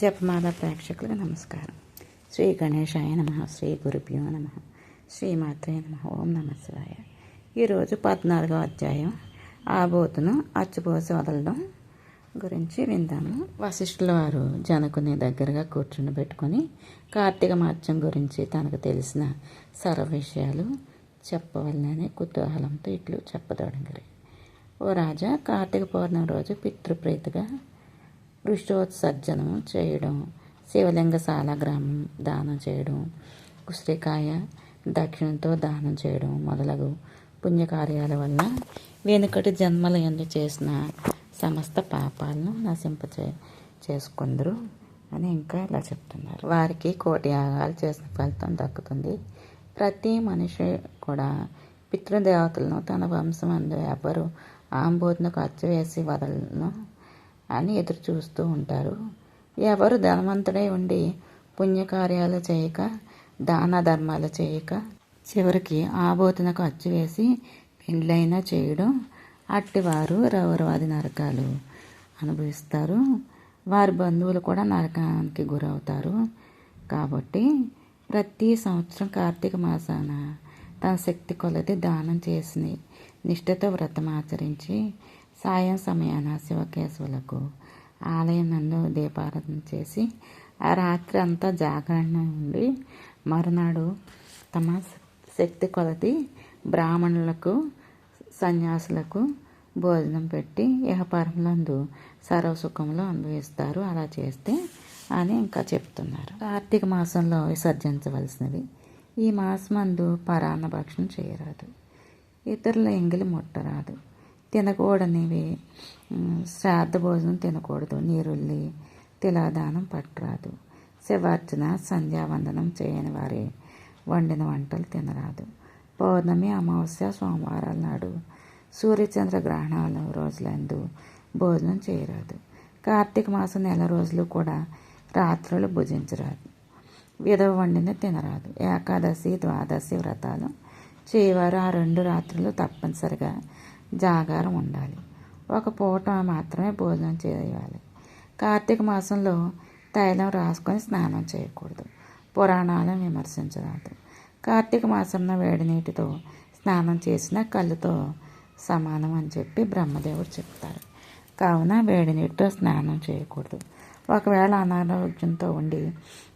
జపమాల ప్రేక్షకులకు నమస్కారం. శ్రీ గణేశాయ నమ శ్రీ గురుభ్యో నమ శ్రీమాత్రే నమ ఓం నమ శివాయ. ఈరోజు పద్నాలుగో అధ్యాయం ఆబోతును అచ్చుపోసి వదలడం గురించి విందాము. వశిష్ఠుల వారు జనకుని దగ్గరగా కూర్చుని పెట్టుకొని కార్తీక మార్చం గురించి తనకు తెలిసిన సర్వ విషయాలు చెప్పవలనని కుతూహలంతో ఇట్లు చెప్పదొడంగరి. ఓ రాజా కార్తీక పౌర్ణమి రోజు పితృప్రీతిగా వృషోత్సర్జనం చేయడం శివలింగ గ్రామం దానం చేయడం ఉసిరికాయ దక్షిణతో దానం చేయడం మొదలగు పుణ్యకార్యాల వల్ల వెనుకటి జన్మల ఎందు చేసిన సమస్త పాపాలను నశింపచే చేసుకుందరు అని ఇంకా ఇలా చెప్తున్నారు. వారికి కోటి యాగాలు చేసిన ఫలితం దక్కుతుంది. ప్రతి మనిషి కూడా పితృదేవతలను తన వంశం అందు ఎవరు ఆంబోధనకు అచ్చు వేసి వదలను. అని ఎదురు చూస్తూ ఉంటారు. ఎవరు ధనవంతుడై ఉండి పుణ్యకార్యాలు చేయక దాన ధర్మాలు చేయక చివరికి ఆబోతునకు అచ్చు వేసి పెండ్లైనా చేయడం. అట్టివారు రౌరవాది నరకాలు అనుభవిస్తారు. వారి బంధువులు కూడా నరకానికి గురవుతారు. కాబట్టి ప్రతి సంవత్సరం కార్తీక మాసాన తన శక్తి కొలది దానం చేసి నిష్ఠతో వ్రతం ఆచరించి సాయం సమయాన శివకేశవులకు ఆలయం నందు దీపారాధన చేసి ఆ రాత్రి అంతా జాగరణ ఉండి మరునాడు తమ శక్తి కొలది బ్రాహ్మణులకు సన్యాసులకు భోజనం పెట్టి యహపరములందు సర్వసుఖంలో అనుభవిస్తారు. అలా చేస్తే అని ఇంకా చెప్తున్నారు. కార్తీక మాసంలో విసర్జించవలసినవి ఈ మాసమందు పరాన్న భక్షణం చేయరాదు. ఇతరుల ఎంగిలి ముట్టరాదు. తినకూడనివి. శ్రాద్ధ భోజనం తినకూడదు. నీరుల్లి తిలాదానం పట్టరాదు. శివార్చన సంధ్యావందనం చేయని వారి. వండిన వంటలు తినరాదు. పౌర్ణమి అమావాస్య సోమవారాల నాడు సూర్యచంద్ర గ్రహణాల రోజులందు భోజనం చేయరాదు. కార్తీక మాసం నెల రోజులు కూడా రాత్రులు భుజించరాదు. విధవ వండిన తినరాదు. ఏకాదశి ద్వాదశి వ్రతాలు చేయవారు. ఆ రెండు రాత్రులు తప్పనిసరిగా జాగారం ఉండాలి. ఒక పూట మాత్రమే భోజనం చేయాలి. కార్తీక మాసంలో తైలం రాసుకొని స్నానం చేయకూడదు. పురాణాలను విమర్శించరాదు. కార్తీక మాసంలో వేడి నీటితో స్నానం చేసిన కళ్ళుతో సమానం అని చెప్పి బ్రహ్మదేవుడు చెప్తారు. కావున వేడి నీటితో స్నానం చేయకూడదు. ఒకవేళ అనారోగ్యంతో ఉండి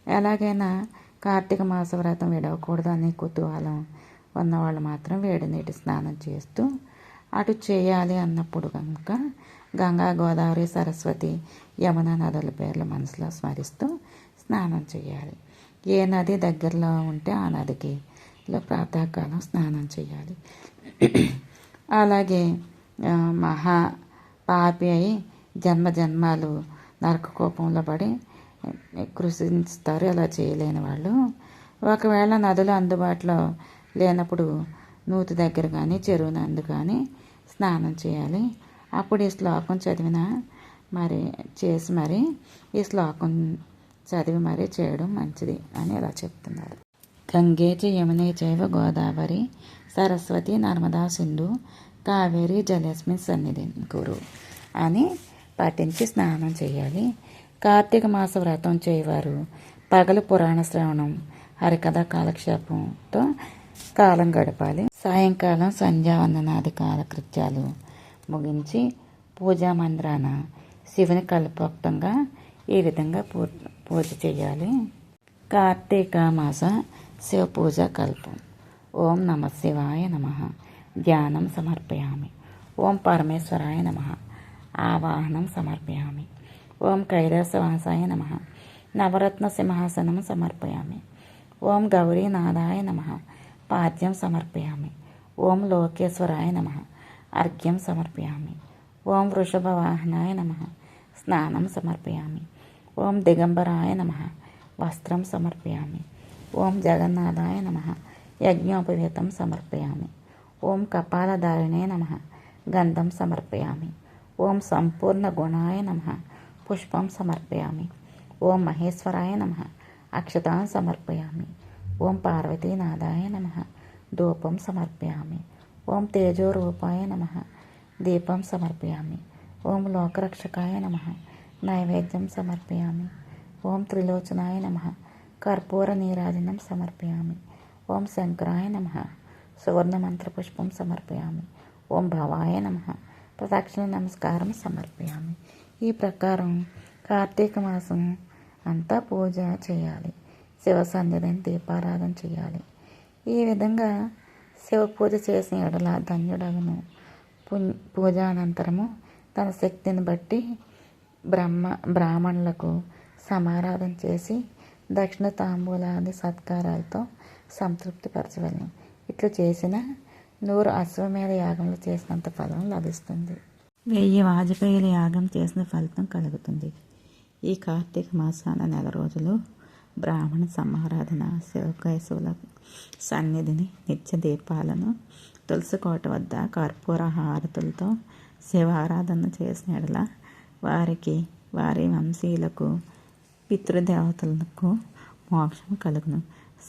ఎలాగైనా కార్తీక మాస వ్రతం విడవకూడదు అని కుతూహలం ఉన్నవాళ్ళు మాత్రం వేడి నీటి స్నానం చేస్తూ అటు చేయాలి అన్నప్పుడు కనుక గంగా గోదావరి సరస్వతి యమున నదుల పేర్లు మనసులో స్మరిస్తూ స్నానం చేయాలి. ఏ నది దగ్గరలో ఉంటే ఆ నదికి ప్రాతకాలం స్నానం చేయాలి. అలాగే మహా పాపి అయి జన్మ జన్మాలు నరక కోపంలో పడి కృషిస్తారు అలా చేయలేని వాళ్ళు. ఒకవేళ నదులు అందుబాటులో లేనప్పుడు నూతి దగ్గర కానీ చెరువు నందు కానీ స్నానం చేయాలి. అప్పుడు ఈ శ్లోకం చదివిన మరి చేసి మరి ఈ శ్లోకం చదివి మరి చేయడం మంచిది అని ఇలా చెప్తున్నారు. గంగే చ యమునే చైవ గోదావరి సరస్వతి నర్మదా సింధు కావేరి జలస్మిన్ సన్నిధి గురు అని పాటించి స్నానం చేయాలి. కార్తీక మాస వ్రతం చేయవారు. పగలు పురాణ శ్రవణం హరికథ కాలక్షేపంతో కాలం గడపాలి. సాయంకాలం సంధ్యావందనాది కాలకృత్యాలు ముగించి పూజా మందిరాన శివుని కల్పోక్తంగా ఈ విధంగా పూ పూజ చేయాలి. కార్తీక మాస శివ పూజ కల్పం. ఓం నమ శివాయ నమ. ధ్యానం సమర్పయామి. ఓం పరమేశ్వరాయ నమ. ఆవాహనం సమర్పయామి. ఓం కైలాసవాసాయ నమ. నవరత్న సింహాసనం సమర్పయామి. ఓం గౌరీనాథాయ నమ. పాద్యం సమర్పయామి ఓం లోకేశ్వరాయ నమ అర్ఘ్యం సమర్పయామి ఓం వృషభవాహనాయ నమ స్నానం సమర్పయామి ఓం దిగంబరాయ నమ వస్త్రం సమర్పయామి ఓం జగన్నాథాయ నమ యజ్ఞోపవీతం సమర్పయామి ఓం కపాలధారిణే నమ గంధం సమర్పయామి ఓం సంపూర్ణ గుణాయ నమ పుష్పం సమర్పయామి ఓం మహేశ్వరాయ నమ అక్షతాం సమర్పయామి ఓం పార్వతీనాథాయ నమ. ధూపం సమర్పయామి. ఓం తేజోరూపాయ నమ. దీపం సమర్పయామి. ఓం లోకరక్షకాయ నమ. నైవేద్యం సమర్పయామి. ఓం త్రిలోచనాయ నమ. కర్పూర నీరాజనం సమర్పయామి. ఓం శంకరాయ నమ. సువర్ణమంత్రపుష్పం సమర్పయామి. ఓం భవాయ నమ. ప్రదక్షిణ నమస్కారం సమర్పయామి. ఈ ప్రకారం కార్తీక మాసం అంతా పూజ చేయాలి. శివ దీపారాధన చేయాలి. ఈ విధంగా శివ పూజ చేసిన ఎడల ధన్యుడగను. పుణ్ పూజ అనంతరము తన శక్తిని బట్టి బ్రహ్మ బ్రాహ్మణులకు సమారాధన చేసి దక్షిణ తాంబూలాది సత్కారాలతో సంతృప్తిపరచవలను ఇట్లు చేసిన నూరు అశ్వమేధ యాగంలో చేసినంత ఫలం లభిస్తుంది. వెయ్యి వాజపేయుల యాగం చేసిన ఫలితం కలుగుతుంది. ఈ కార్తీక మాసాన నెల రోజులు బ్రాహ్మణ సమారాధన శివకేశవుల సన్నిధిని నిత్య దీపాలను తులసి కోట వద్ద కర్పూర హారతులతో శివారాధన చేసిన ఎడల వారికి వారి వంశీయులకు పితృదేవతలకు మోక్షం కలుగును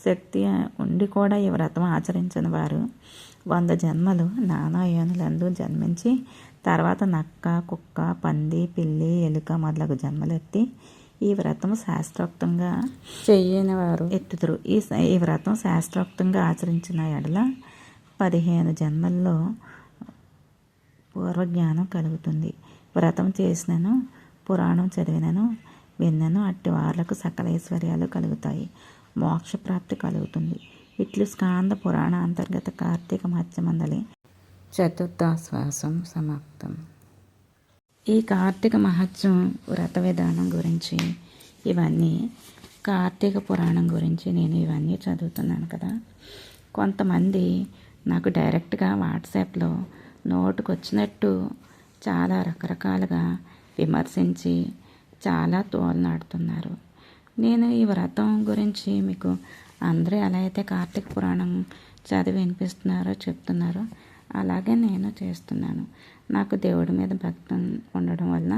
శక్తి ఉండి కూడా ఈ వ్రతం ఆచరించిన వారు వంద జన్మలు నానా యోనులందు జన్మించి తర్వాత నక్క కుక్క పంది పిల్లి ఎలుక మొదలగు జన్మలెత్తి ఈ వ్రతం శాస్త్రోక్తంగా చెయ్యని వారు ఎత్తుతురు ఈ ఈ వ్రతం శాస్త్రోక్తంగా ఆచరించిన ఎడల పదిహేను జన్మల్లో పూర్వజ్ఞానం కలుగుతుంది. వ్రతం చేసినను పురాణం చదివినను విన్నను అట్టి వార్లకు సకల ఐశ్వర్యాలు కలుగుతాయి. మోక్షప్రాప్తి కలుగుతుంది. ఇట్లు స్కాంద పురాణ అంతర్గత కార్తీక మధ్యమందలి చతుర్థాశ్వాసం సమాప్తం. ఈ కార్తీక మహత్యం వ్రత విధానం గురించి ఇవన్నీ కార్తీక పురాణం గురించి నేను ఇవన్నీ చదువుతున్నాను కదా. కొంతమంది నాకు డైరెక్ట్గా వాట్సాప్లో నోటుకు వచ్చినట్టు చాలా రకరకాలుగా విమర్శించి చాలా తోలనాడుతున్నారు. నేను ఈ వ్రతం గురించి మీకు అందరూ ఎలా అయితే కార్తీక పురాణం చదివి వినిపిస్తున్నారో చెప్తున్నారో అలాగే నేను చేస్తున్నాను. నాకు దేవుడి మీద భక్తి ఉండడం వలన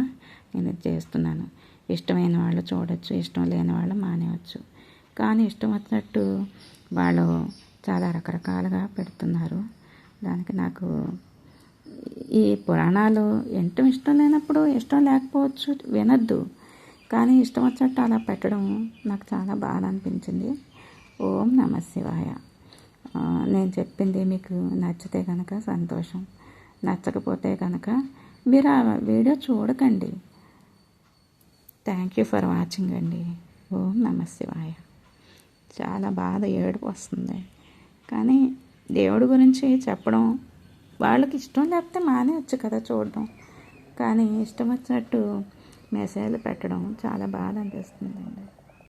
నేను ఇది చేస్తున్నాను. ఇష్టమైన వాళ్ళు చూడొచ్చు ఇష్టం లేని వాళ్ళు మానేవచ్చు కానీ ఇష్టం వచ్చినట్టు వాళ్ళు చాలా రకరకాలుగా పెడుతున్నారు. దానికి నాకు ఈ పురాణాలు ఎంటం ఇష్టం లేనప్పుడు ఇష్టం లేకపోవచ్చు వినద్దు. కానీ ఇష్టం వచ్చినట్టు అలా పెట్టడం నాకు చాలా బాధ అనిపించింది. ఓం నమ శివాయ. నేను చెప్పింది మీకు నచ్చితే కనుక సంతోషం. నచ్చకపోతే కనుక మీరు ఆ వీడియో చూడకండి. థ్యాంక్ యూ ఫర్ వాచింగ్ అండి. ఓం నమ శివాయ. చాలా బాధ ఏడుపు వస్తుంది. కానీ దేవుడి గురించి చెప్పడం వాళ్ళకి ఇష్టం లేకపోతే మానేయచ్చు కదా చూడడం. కానీ ఇష్టం వచ్చినట్టు మెసేజ్లు పెట్టడం చాలా బాధ అనిపిస్తుందండి.